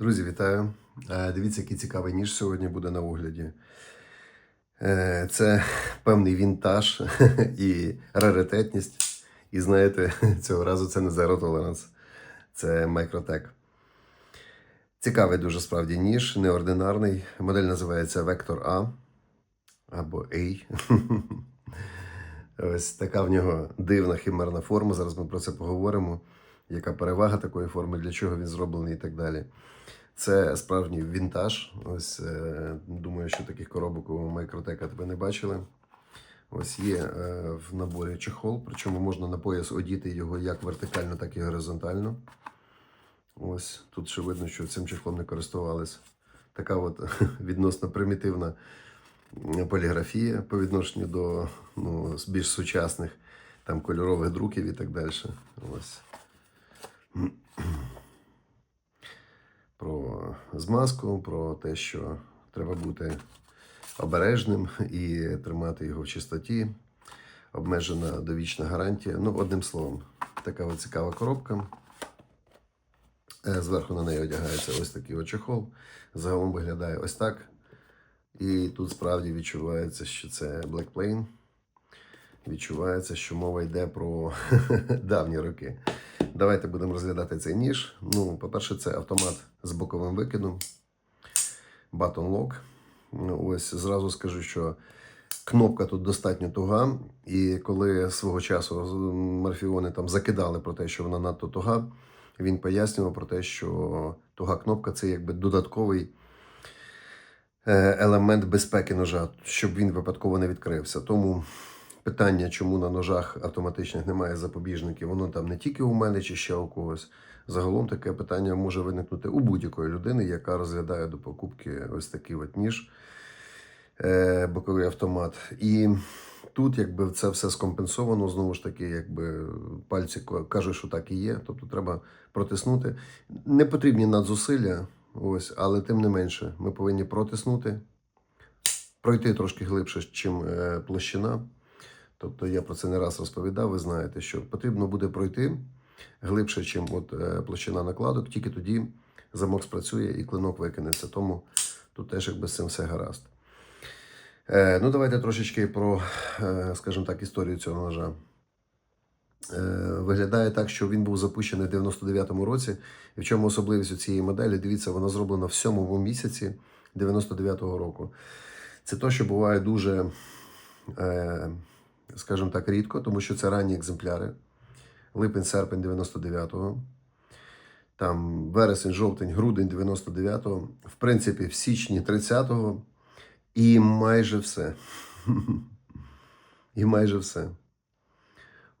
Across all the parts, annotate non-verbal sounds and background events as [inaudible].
Друзі, вітаю! Е, Дивіться, який цікавий ніж сьогодні буде на огляді. Е, Це певний вінтаж [laughs] і раритетність. І знаєте, [laughs] цього разу це не Zero Tolerance, це Microtech. Цікавий дуже справді ніж, неординарний. Модель називається Vector A або A. [laughs] Ось така в нього дивна химерна форма. Зараз ми про це поговоримо. Яка перевага такої форми, для чого він зроблений і так далі. Це справжній вінтаж. Ось е, думаю, що таких коробок у Microtech ви не бачили. Ось є е, в наборі чехол, причому можна на пояс одіти його як вертикально, так і горизонтально. Ось тут ще видно, що цим чехлом не користувались. Така от [laughs] відносно примітивна поліграфія по відношенню до ну, більш сучасних там кольорових друків і так далі. Ось. Про змазку, про те, що треба бути обережним і тримати його в чистоті. Обмежена довічна гарантія. Ну, одним словом, така от цікава коробка. Е, Зверху на неї одягається ось такий от. Загалом виглядає ось так. І тут справді відчувається, що це Black Plane. Відчувається, що мова йде про [laughs] давні роки. Давайте будемо розглядати цей ніж. Ну, по-перше, це автомат з боковим викидом. Button Lock. Ну, Ось зразу скажу, що кнопка тут достатньо туга. І коли свого часу марфіони там закидали про те, що вона надто туга, він пояснював про те, що туга кнопка це якби додатковий е, елемент безпеки ножа, щоб він випадково не відкрився. Тому питання, чому на ножах автоматичних немає запобіжників, воно там не тільки у мене чи ще у когось. Загалом таке питання може виникнути у будь-якої людини, яка розглядає до покупки ось такий от ніж, е, боковий автомат. І тут, якби це все скомпенсовано, знову ж таки, якби пальці кажуть, що так і є. Тобто треба протиснути. Не потрібні надзусилля, ось, але тим не менше, ми повинні протиснути, пройти трошки глибше, чим е, площина. Тобто я про це не раз розповідав. Ви знаєте, що потрібно буде пройти глибше, чим от е, площина накладок, тільки тоді замок спрацює і клинок викинеться. Тому тут теж якби з цим все гаразд. Е, ну, давайте трошечки про, е, скажімо так, історію цього ножа. Виглядає так, що він був запущений в 99-му році. І в чому особливість у цієї моделі? Дивіться, вона зроблена в сьомому місяці 99-го року. Це то, що буває дуже, скажімо так, рідко, тому що це ранні екземпляри. Липень-серпень 99-го. Там вересень, жовтень, грудень 99-го. В принципі, в січні 30-го. І майже все. [laughs] І майже все.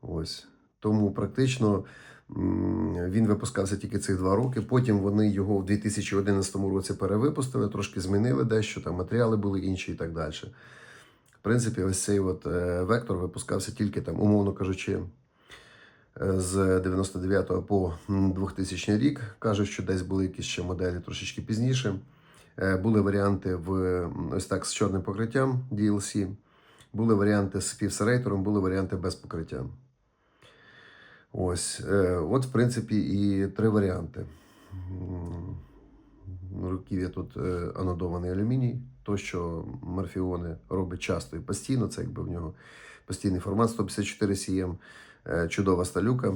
Ось. Тому практично він випускався тільки цих два роки. Потім вони його в 2011 році перевипустили, трошки змінили дещо, там матеріали були інші і так далі. В принципі, ось цей от е, вектор випускався тільки там, умовно кажучи, е, з 99 по 2000 рік. Кажуть, що десь були якісь ще моделі трошечки пізніше. Е, Були варіанти в ось так з чорним покриттям DLC. Були варіанти з півсерейтором, були варіанти без покриття. Ось, от, в принципі, і три варіанти. Руків'я тут анодований алюміній. То, що Морфіони робить часто і постійно, це якби в нього постійний формат 154 CM, е, чудова сталюка.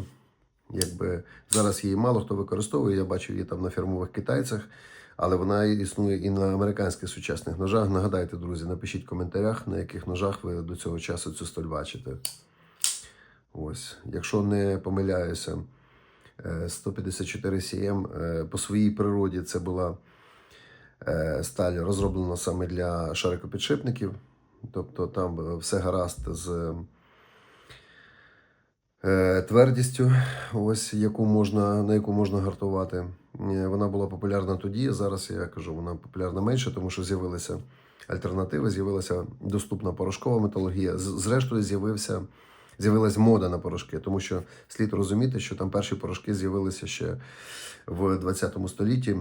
Якби зараз її мало хто використовує, я бачу її там на фірмових китайцях, але вона існує і на американських сучасних ножах. Нагадайте, друзі, напишіть в коментарях, на яких ножах ви до цього часу цю сталь бачите. Ось, якщо не помиляюся, е, 154 CM е, по своїй природі це була е, сталь розроблена саме для шарикопідшипників. Тобто там е, все гаразд з е, твердістю, ось яку можна, на яку можна гартувати. Е, Вона була популярна тоді. Зараз я кажу, вона популярна менше, тому що з'явилися альтернативи, з'явилася доступна порошкова металургія. Зрештою, з'явився. З'явилась мода на порошки, тому що слід розуміти, що там перші порошки з'явилися ще в 20 столітті.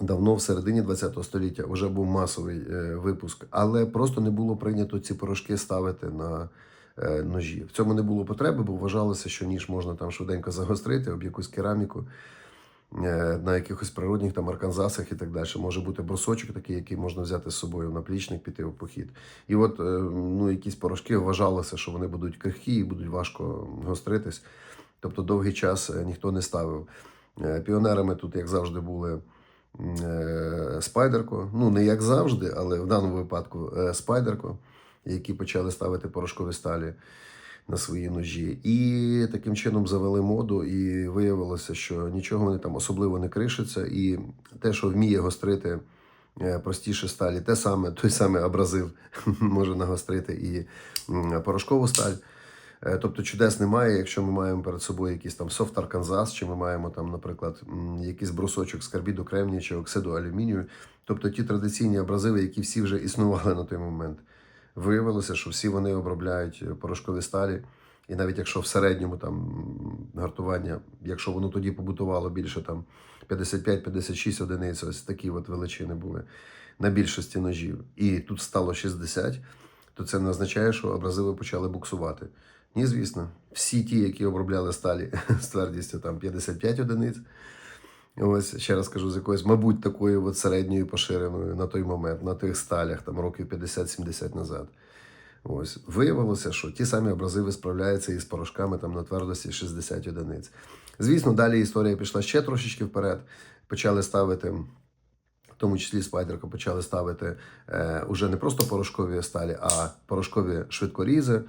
Давно в середині 20 століття вже був масовий е, випуск, але просто не було прийнято ці порошки ставити на е, ножі. В цьому не було потреби, бо вважалося, що ніж можна там швиденько загострити об якусь кераміку е, на якихось природних там арканзасах і так далі. Може бути брусочок такий, який можна взяти з собою на плічник, піти в похід. І от ну, якісь порошки вважалося, що вони будуть крихкі і будуть важко гостритись. Тобто довгий час ніхто не ставив. Піонерами тут, як завжди, були Спайдерко. Ну, не як завжди, але в даному випадку е, Спайдерко, які почали ставити порошкові сталі на свої ножі. І таким чином завели моду, і виявилося, що нічого вони там особливо не кришаться. І те, що вміє гострити е, простіше сталі, те саме, той самий абразив [laughs] може нагострити і порошкову сталь. Е, Тобто чудес немає, якщо ми маємо перед собою якийсь там софт Арканзас, чи ми маємо там, наприклад, якийсь брусочок з карбіду кремнію чи оксиду алюмінію. Тобто ті традиційні абразиви, які всі вже існували на той момент. Виявилося, що всі вони обробляють е, порошкові сталі. І навіть якщо в середньому там гартування, якщо воно тоді побутувало більше там 55-56 одиниць, ось такі от величини були на більшості ножів, і тут стало 60, то це не означає, що абразиви почали буксувати. Ні, звісно, всі ті, які обробляли сталі [laughs] з твердістю там 55 одиниць. Ось ще раз кажу, з якоюсь, мабуть, такою от середньою поширеною на той момент, на тих сталях, там років 50-70 назад. Ось виявилося, що ті самі абразиви справляються із порошками там на твердості 60 одиниць. Звісно, далі історія пішла ще трошечки вперед. Почали ставити, в тому числі спайдерко, почали ставити е, уже не просто порошкові сталі, а порошкові швидкорізи.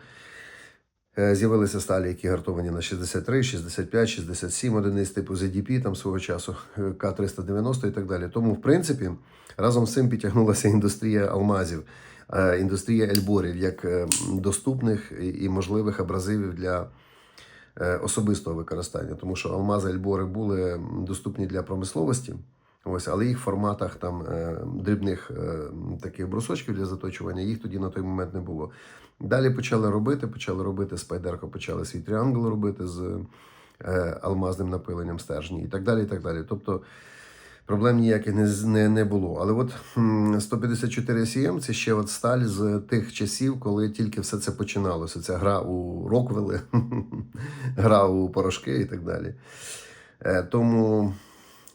Е, З'явилися сталі, які гартовані на 63, 65, 67 одиниць типу ZDP там свого часу, е, К390 і так далі. Тому, в принципі, разом з цим підтягнулася індустрія алмазів, е, індустрія ельборів як доступних і- можливих абразивів для особистого використання. Тому що алмази ельбори були доступні для промисловості. Ось, але їх в форматах там е, дрібних е, таких брусочків для заточування їх тоді на той момент не було. Далі почали робити, почали робити спайдерко, почали свій тріангл робити з е, алмазним напиленням стержні і так далі. і так далі. Тобто проблем ніяких не, не, не було. Але от 154 CM це ще от сталь з тих часів, коли тільки все це починалося. Ця гра у Роквели, [laughs] гра у порошки і так далі. Тому.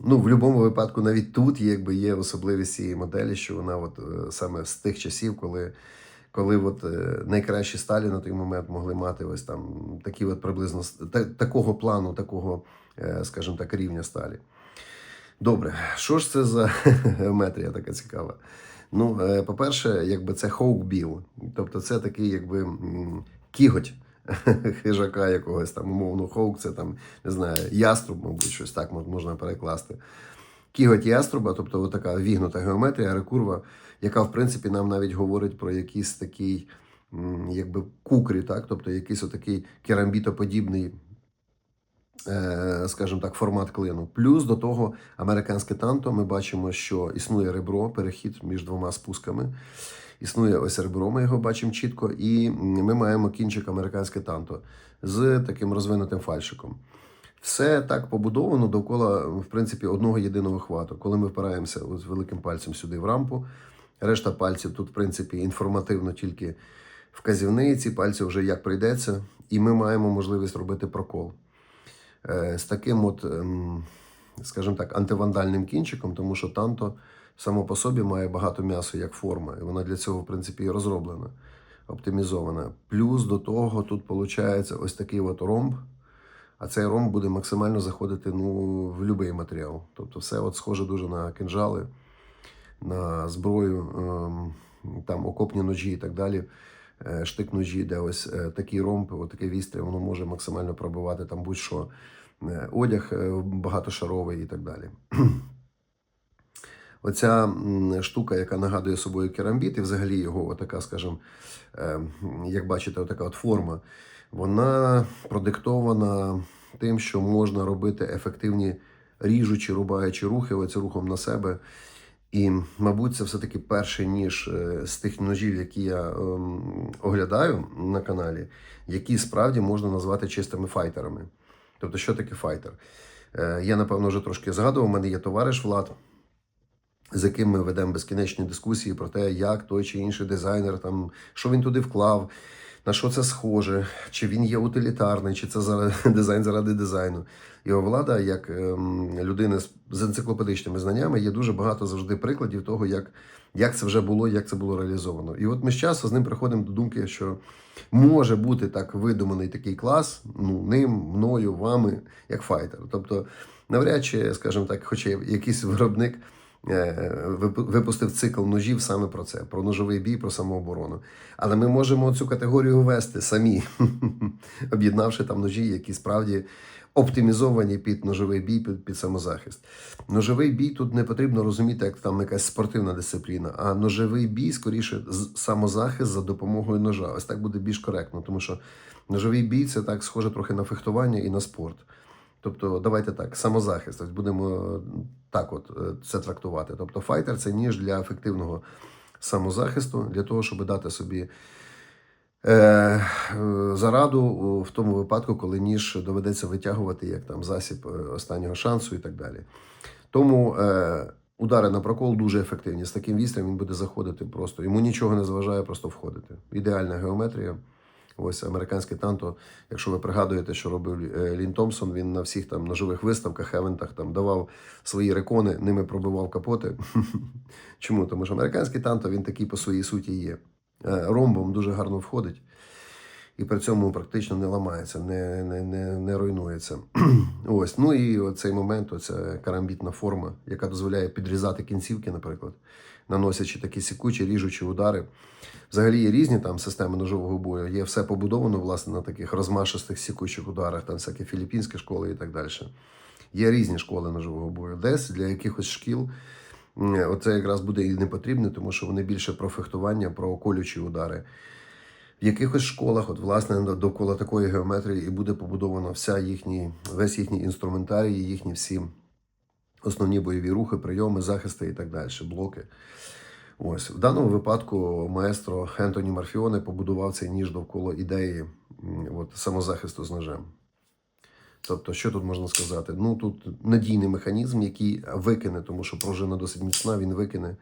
Ну, в будь-якому випадку, навіть тут якби є особливість цієї моделі, що вона от е, саме з тих часів, коли, коли от, е, найкращі сталі на той момент могли мати ось там такі от приблизно та, такого плану, такого, е, скажімо так, рівня сталі. Добре, що ж це за [laughs] геометрія така цікава? Ну, по-перше, якби це хоукбіл, тобто це такий, якби кіготь [laughs] хижака якогось там, умовно, хоук, це там, не знаю, яструб, мабуть, щось так можна перекласти. Кіготь яструба, тобто така вігнута геометрія, рекурва, яка, в принципі, нам навіть говорить про якийсь такий, якби кукрі, так? тобто якийсь отакий керамбітоподібний е, скажімо так, формат клину. Плюс до того американське танто. Ми бачимо, що існує ребро, перехід між двома спусками. Існує ось ребро, ми його бачимо чітко, і ми маємо кінчик американське танто з таким розвинутим фальшиком. Все так побудовано довкола, в принципі, одного єдиного хвату. Коли ми впираємося з великим пальцем сюди в рампу, решта пальців тут, в принципі, інформативно тільки вказівний, ці пальці вже як прийдеться, і ми маємо можливість робити прокол е, з таким, от, ем, скажімо так, антивандальним кінчиком, тому що танто само по собі має багато м'яса як форма, і вона для цього, в принципі, і розроблена, оптимізована. Плюс до того тут виходить ось такий от ромб. А цей ромб буде максимально заходити ну, в будь-який матеріал. Тобто все от схоже дуже на кинжали, на зброю, ем, там окопні ножі і так далі. Е, Штик ножі, де ось е, такий ромб, от таке вістря, воно може максимально пробивати там будь-що. Е, Одяг багатошаровий і так далі. [clears throat] Оця штука, яка нагадує собою керамбіт, і взагалі його така, скажімо, е, як бачите, отака от форма, вона продиктована тим, що можна робити ефективні ріжучі, рубаючі рухи, оце рухом на себе. І, мабуть, це все-таки перший ніж е, з тих ножів, які я ем, оглядаю на каналі, які справді можна назвати чистими файтерами. Тобто, що таке файтер? Е, я, напевно, вже трошки згадував, у мене є товариш Влад, з яким ми ведемо безкінечні дискусії про те, як той чи інший дизайнер, там, що він туди вклав. на що це схоже, чи він є утилітарний, чи це заради, [laughs] дизайн заради дизайну. У влада, як ем, людина з, енциклопедичними знаннями, є дуже багато завжди прикладів того, як, як це вже було, як це було реалізовано. І от ми з часу з ним приходимо до думки, що може бути так видуманий такий клас, ну, ним, мною, вами, як файтер. Тобто, навряд чи, скажімо так, хоча якийсь виробник випустив цикл ножів саме про це, про ножовий бій, про самооборону. Але ми можемо цю категорію ввести самі, [laughs] об'єднавши там ножі, які справді оптимізовані під ножовий бій, під, під самозахист. Ножовий бій тут не потрібно розуміти, як там якась спортивна дисципліна, а ножовий бій скоріше самозахист за допомогою ножа. Ось так буде більш коректно, тому що ножовий бій це так схоже трохи на фехтування і на спорт. Тобто, давайте так, самозахист. Ось будемо е, так от е, це трактувати. Тобто, файтер це ніж для ефективного самозахисту, для того, щоб дати собі е, е, зараду в тому випадку, коли ніж доведеться витягувати як там засіб останнього шансу і так далі. Тому е, удари на прокол дуже ефективні. З таким вістрям він буде заходити просто. Йому нічого не заважає, просто входити. Ідеальна геометрія. Ось американське танто, якщо ви пригадуєте, що робив е, Лін Томпсон, він на всіх там ножових виставках, евентах там давав свої рекони, ними пробивав капоти. [laughs] Чому? Тому що американський танто він такий по своїй суті є. Е, Ромбом дуже гарно входить і при цьому практично не ламається, не, не, не, не руйнується. [clears throat] Ось. Ну і цей момент, оця карамбітна форма, яка дозволяє підрізати кінцівки, наприклад, наносячи такі сікучі, ріжучі удари. Взагалі є різні там системи ножового бою. Є все побудовано власне на таких розмашистих сікучих ударах, там всякі філіппінські школи і так далі. Є різні школи ножового бою. Десь для якихось шкіл оце якраз буде і не потрібно, тому що вони більше про фехтування, про колючі удари. В якихось школах, от власне довкола такої геометрії, і буде побудовано вся їхні, весь їхній інструментарій, їхні всі основні бойові рухи, прийоми, захисти і так далі, блоки. Ось в даному випадку маестро Ентоні Марфіоне побудував цей ніж довкола ідеї от, самозахисту з ножем. Тобто, що тут можна сказати? Ну тут надійний механізм, який викине, тому що пружина досить міцна, він викине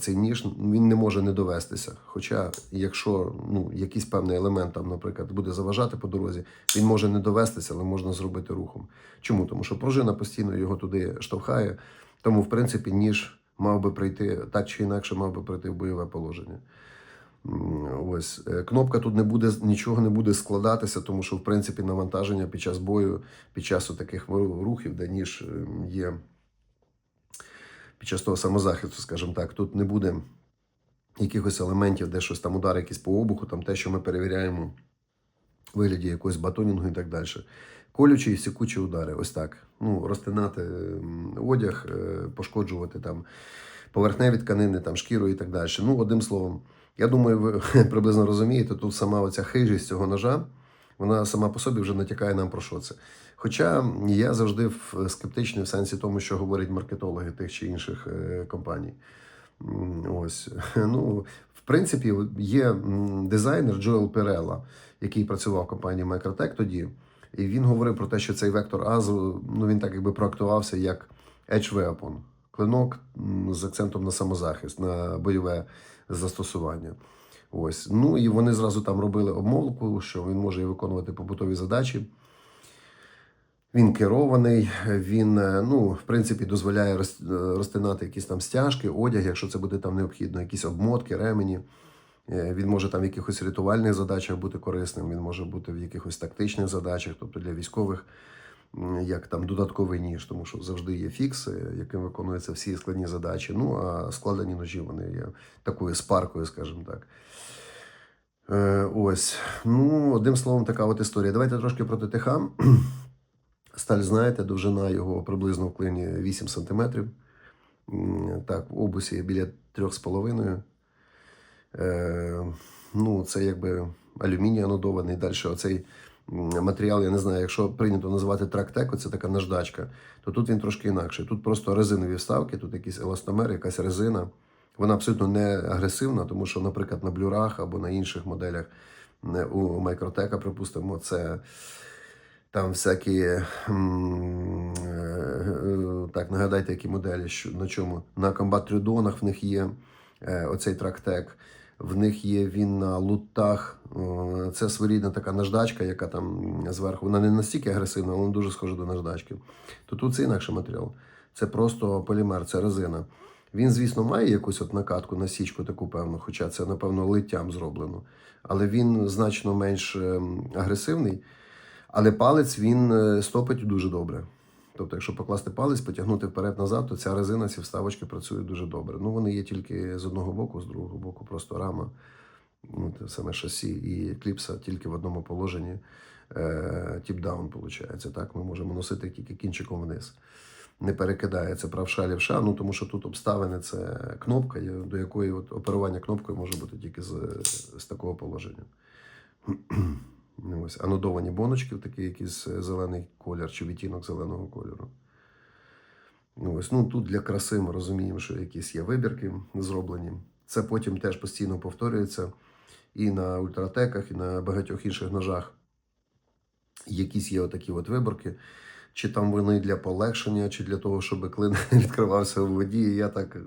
цей ніж, він не може не довестися. Хоча, якщо ну, якийсь певний елемент, там, наприклад, буде заважати по дорозі, він може не довестися, але можна зробити рухом. Чому? Тому що пружина постійно його туди штовхає, тому, в принципі, ніж мав би прийти так чи інакше, мав би прийти в бойове положення. Ось Е, кнопка тут не буде нічого не буде складатися, тому що в принципі навантаження під час бою, під час таких рухів, де ніж е, є під час того самозахисту, скажімо так, тут не буде якихось елементів, де щось там удари якісь по обуху, там те, що ми перевіряємо в вигляді якогось батонінгу і так далі. Колючі і сікучі удари, ось так. Ну, розтинати одяг, е, пошкоджувати там поверхневі тканини, там шкіру і так далі. Ну, одним словом, я думаю, ви [laughs] приблизно розумієте, тут сама оця хижість цього ножа, вона сама по собі вже натякає нам про що це. Хоча я завжди в- скептичний в сенсі тому, що говорять маркетологи тих чи інших е, компаній. Ось. [laughs] Ну, в принципі, є дизайнер Джоел Перелла, який працював в компанії Microtech тоді. І він говорив про те, що цей вектор Азу, ну він так якби проектувався як Edge Weapon. Клинок з акцентом на самозахист, на бойове застосування. Ось. Ну і вони зразу там робили обмовку, що він може виконувати побутові задачі. Він керований, він, е, ну, в принципі, дозволяє е, розтинати якісь там стяжки, одяг, якщо це буде там необхідно, якісь обмотки, ремені. Е, Він може там в якихось рятувальних задачах бути корисним, він може бути в якихось тактичних задачах, тобто для військових, як там додатковий ніж, тому що завжди є фікс, е, яким виконуються всі складні задачі. Ну а складені ножі вони є такою спаркою, скажімо так. Е, ось. Ну, одним словом, така от історія. Давайте трошки про ТТХ. [clears throat] Сталь, знаєте, довжина його приблизно в клині 8 см. Так, в обусі біля 3,5. Е, ну, це якби алюміній анодований. Далі оцей матеріал, я не знаю, якщо прийнято називати трактек, це така наждачка, то тут він трошки інакший. Тут просто резинові вставки, тут якийсь еластомер, якась резина. Вона абсолютно не агресивна, тому що, наприклад, на блюрах або на інших моделях у Microtech, припустимо, це там всякі. е, Так, нагадайте, які моделі, що, на чому. На комбат трюдонах в них є е, оцей трактек. В них є він на лутах. Е, Це своєрідна така наждачка, яка там зверху. Вона не настільки агресивна, але дуже схожа до наждачки. То тут це інакший матеріал. Це просто полімер, це резина. Він, звісно, має якусь от накатку, насічку таку певну, хоча це, напевно, литтям зроблено. Але він значно менш ем, агресивний. Але палець він е, стопить дуже добре. Тобто, якщо покласти палець, потягнути вперед-назад, то ця резина, ці вставочки працюють дуже добре. Ну, вони є тільки з одного боку, з другого боку просто рама, ну, те саме шасі і кліпса тільки в одному положенні. Е, Тіп-даун, виходить. Так, ми можемо носити тільки кінчиком вниз. Не перекидається правша лівша, ну тому що тут обставини це кнопка, до якої от оперування кнопкою може бути тільки з, з такого положення. Ось анодовані боночки, такий якийсь е, зелений колір чи відтінок зеленого кольору. Ось, ну, тут для краси ми розуміємо, що якісь є вибірки зроблені. Це потім теж постійно повторюється і на ультратеках, і на багатьох інших ножах. Якісь є отакі от виборки. Чи там вони для полегшення, чи для того, щоб клин [laughs] відкривався у воді. Я так е,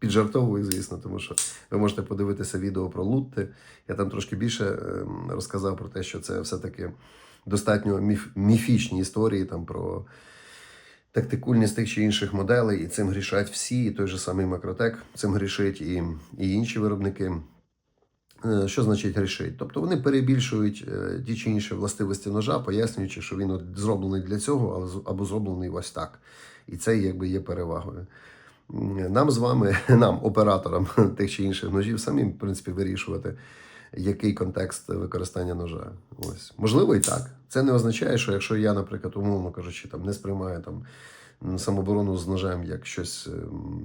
піджартовую, звісно, тому що ви можете подивитися відео про лутти. Я там трошки більше ем, розказав про те, що це все-таки достатньо міф, міфічні історії там про тактикульність тих чи інших моделей, і цим грішать всі, і той же самий Макротек цим грішить, і, і інші виробники. Е, Що значить грішить? Тобто вони перебільшують е, ті чи інші властивості ножа, пояснюючи, що він зроблений для цього, або зроблений ось так. І це якби є перевагою. Нам з вами, [laughs] нам, операторам [laughs] тих чи інших ножів, самим, в принципі, вирішувати, який контекст використання ножа. Ось. Можливо, і так. Це не означає, що якщо я, наприклад, умовно кажучи, там не сприймаю там м, самооборону з ножем як щось ем,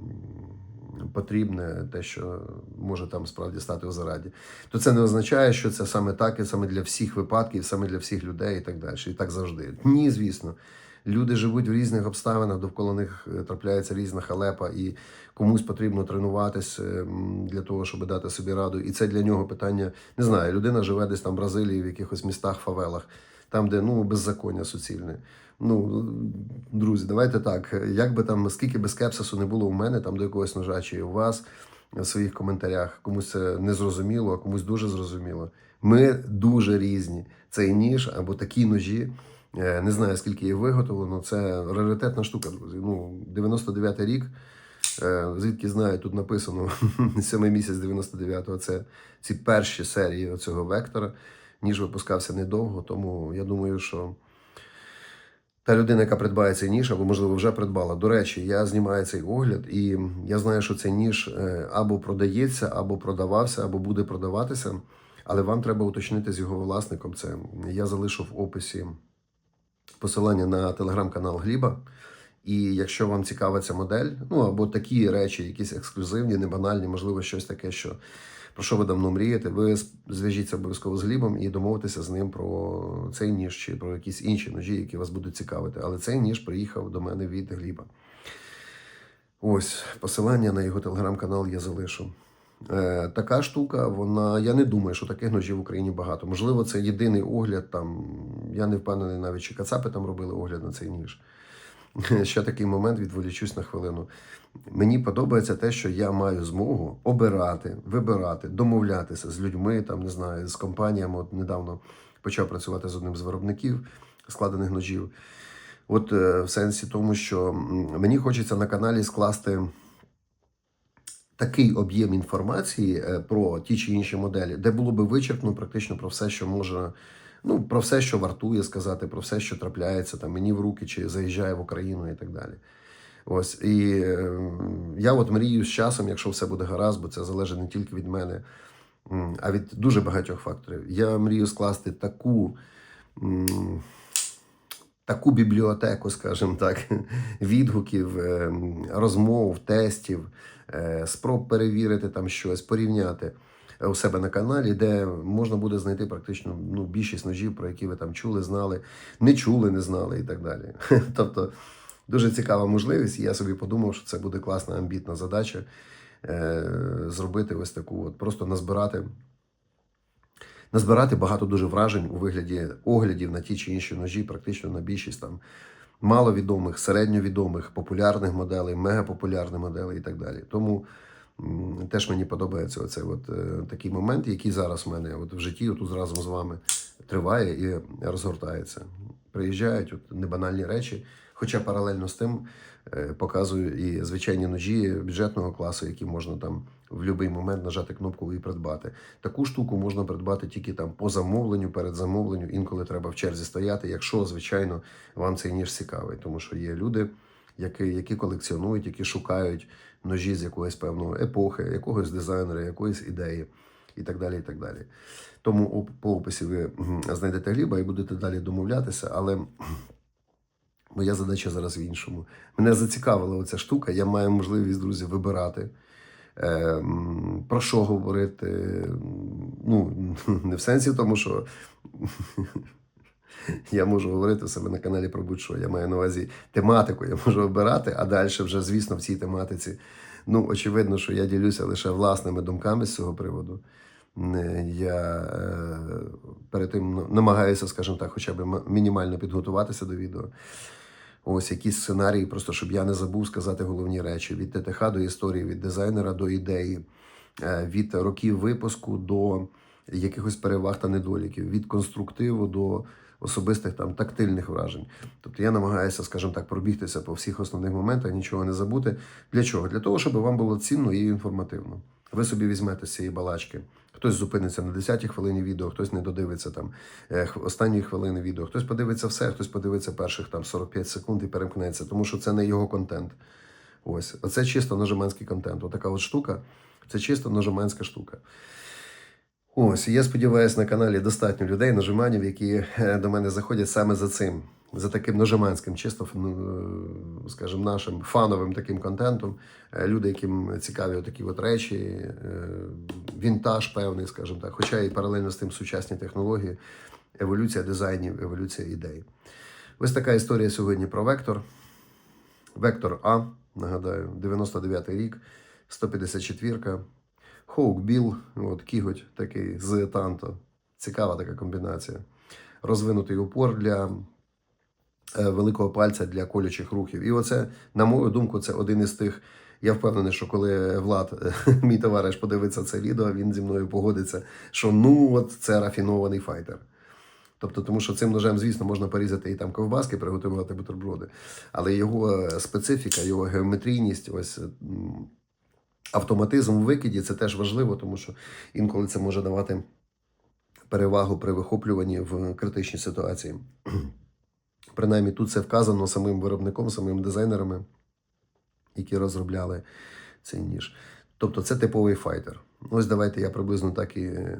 потрібне, те, що може там справді стати у зараді, то це не означає, що це саме так і саме для всіх випадків, саме для всіх людей і так далі. І так завжди. Ні, звісно. Люди живуть в різних обставинах, довкола них е, трапляється різна халепа, і комусь потрібно тренуватись ем, для того, щоб дати собі раду. І це для нього питання. Не знаю, людина живе десь там в Бразилії, в якихось містах, фавелах, там, де ну беззаконня суцільне. Ну, друзі, давайте так. Як би там, скільки би скепсису не було у мене, там до якогось ножа чи у вас в своїх коментарях, комусь це не зрозуміло, а комусь дуже зрозуміло. Ми дуже різні. Цей ніж або такі ножі. Е, Не знаю, скільки їх виготовлено. Це раритетна штука, друзі. Ну, 99-й рік. Е, Звідки знаю, тут написано [laughs] сьомий місяць 99-го. Це ці перші серії цього вектора. Ніж випускався недовго, тому я думаю, що та людина, яка придбає цей ніж, або можливо вже придбала. До речі, я знімаю цей огляд, і я знаю, що цей ніж е, або продається, або продавався, або буде продаватися. Але вам треба уточнити з його власником. Це я залишу в описі посилання на телеграм-канал Гліба. І якщо вам цікава ця модель, ну або такі речі, якісь ексклюзивні, небанальні, можливо, щось таке, що про що ви давно мрієте, ви зв'яжіться обов'язково з Глібом і домовитеся з ним про цей ніж чи про якісь інші ножі, які вас будуть цікавити. Але цей ніж приїхав до мене від Гліба. Ось посилання на його телеграм-канал я залишу. Е, така штука, вона. Я не думаю, що таких ножів в Україні багато. Можливо, це єдиний огляд. Там я не впевнений, навіть чи Кацапи там робили огляд на цей ніж. [laughs] Ще такий момент відволічусь на хвилину. Мені подобається те, що я маю змогу обирати, вибирати, домовлятися з людьми, там не знаю, з компаніями. От недавно почав працювати з одним з виробників складених ножів. От е, в сенсі тому, що мені хочеться на каналі скласти такий об'єм інформації е, про ті чи інші моделі, де було би вичерпно практично про все, що може, ну про все, що вартує сказати, про все, що трапляється там мені в руки чи заїжджає в Україну і так далі. Ось і е, я от мрію з часом, якщо все буде гаразд, бо це залежить не тільки від мене, а від дуже багатьох факторів. Я мрію скласти таку. Таку бібліотеку, скажімо так, [laughs] відгуків, е, розмов, тестів, е, спроб перевірити там щось, порівняти у себе на каналі, де можна буде знайти практично ну, більшість ножів, про які ви там чули, знали, не чули, не знали і так далі. [laughs] Тобто дуже цікава можливість, і я собі подумав, що це буде класна амбітна задача е, зробити ось таку, от просто назбирати. Назбирати багато дуже вражень у вигляді оглядів на ті чи інші ножі, практично на більшість там маловідомих, середньовідомих, популярних моделей, мегапопулярних моделей і так далі. Тому теж мені подобається оцей от, е, такий момент, який зараз в мене от в житті, от разом з вами триває і розгортається. Приїжджають от небанальні речі, хоча паралельно з тим е, показую і звичайні ножі бюджетного класу, які можна там в будь-який момент нажати кнопку і придбати. Таку штуку можна придбати тільки там по замовленню, перед замовленню. Інколи треба в черзі стояти, якщо, звичайно, вам цей ніж цікавий, тому що є люди, які, які колекціонують, які шукають ножі з якоїсь певної епохи, якогось дизайнера, якоїсь ідеї і так далі. і так далі. Тому по описі ви знайдете гліба і будете далі домовлятися, але моя задача зараз в іншому. Мене зацікавила оця штука. Я маю можливість, друзі, вибирати. е, Про що говорити? Ну, [laughs] не в сенсі тому, що я можу говорити в себе на каналі про будь-що. Я маю на увазі тематику, я можу обирати, а далі вже, звісно, в цій тематиці. Ну, очевидно, що я ділюся лише власними думками з цього приводу. Я е, перед тим намагаюся, скажімо так, хоча б мінімально підготуватися до відео. Ось якісь сценарії, просто щоб я не забув сказати головні речі: від ТТХ до історії, від дизайнера до ідеї, е, від років випуску до якихось переваг та недоліків, від конструктиву до особистих там тактильних вражень. Тобто я намагаюся, скажімо так, пробігтися по всіх основних моментах, нічого не забути. Для чого? Для того, щоб вам було цінно і інформативно. Ви собі візьмете з цієї балачки. Хтось зупиниться на 10-й хвилині відео, хтось не додивиться там е, останньої хвилини відео, хтось подивиться все, хтось подивиться перших там 45 секунд і перемкнеться, тому що це не його контент. Ось, оце чисто ножеманський контент. Отака от штука, це чисто ножеманська штука. Ось, я сподіваюся, на каналі достатньо людей, ножеманів, які е, до мене заходять саме за цим, за таким ножеманським, чисто, ну, е, скажімо, нашим фановим таким контентом. Е, Люди, яким цікаві такі от речі, вінтаж певний, скажімо так, хоча і паралельно з тим сучасні технології, еволюція дизайнів, еволюція ідей. Ось така історія сьогодні про вектор. Вектор А, нагадаю, 99-й рік, 154-ка. Хоук Біл, от кіготь такий з танто. Цікава така комбінація. Розвинутий упор для е, великого пальця для колючих рухів. І оце, на мою думку, це один із тих. Я впевнений, що коли Влад, е, [laughs] мій товариш, подивиться це відео, він зі мною погодиться, що ну от це рафінований файтер. Тобто, тому що цим ножем, звісно, можна порізати і там ковбаски, приготувати бутерброди. Але його е, специфіка, його геометрійність, ось автоматизм у викиді це теж важливо, тому що інколи це може давати перевагу при вихоплюванні в критичній ситуації. [clears throat] Принаймні тут це вказано самим виробником, самим дизайнерами, які розробляли цей ніж. Тобто це типовий файтер. Ось давайте я приблизно так і е,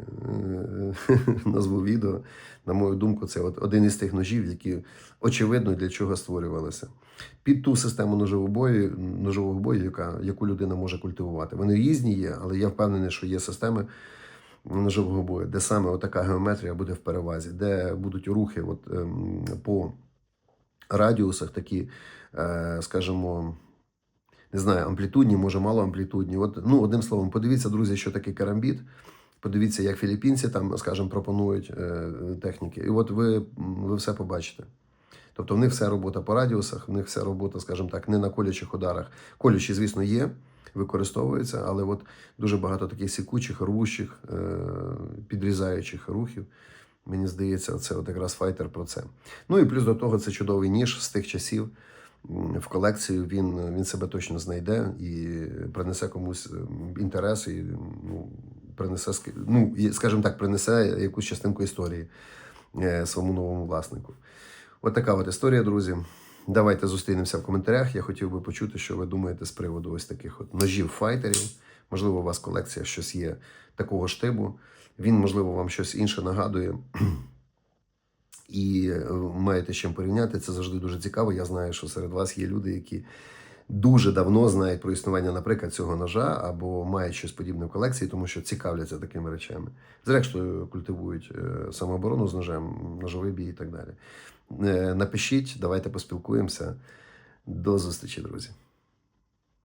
[laughs] назву відео. На мою думку, це от один із тих ножів, які очевидно для чого створювалися. Під ту систему ножового бою, ножового бою, яка, яку людина може культивувати. Вони різні є, але я впевнений, що є системи ножового бою, де саме отака геометрія буде в перевазі, де будуть рухи от, ем, по радіусах такі, е, скажімо, не знаю, амплітудні, може мало амплітудні. От, ну, одним словом, подивіться, друзі, що таке карамбіт. Подивіться, як філіппінці там, скажімо, пропонують е, техніки. І от ви, ви все побачите. Тобто в них вся робота по радіусах, в них вся робота, скажімо так, не на колючих ударах. Колючі, звісно, є, використовуються, але от дуже багато таких сікучих, рвущих, е, підрізаючих рухів. Мені здається, це от якраз файтер про це. Ну і плюс до того, це чудовий ніж з тих часів. В колекцію він, він себе точно знайде і принесе комусь ем, інтерес, і ну, принесе, ну, скажімо так, принесе якусь частинку історії е, своєму новому власнику. От така от історія, друзі. Давайте зустрінемося в коментарях. Я хотів би почути, що ви думаєте з приводу ось таких от ножів файтерів. Можливо, у вас колекція щось є такого штибу. Він, можливо, вам щось інше нагадує. І е, маєте з чим порівняти. Це завжди дуже цікаво. Я знаю, що серед вас є люди, які дуже давно знають про існування, наприклад, цього ножа або мають щось подібне в колекції, тому що цікавляться такими речами. Зрештою, культивують е, самооборону з ножем, ножовий бій і так далі. Е, Напишіть, давайте поспілкуємося. До зустрічі, друзі.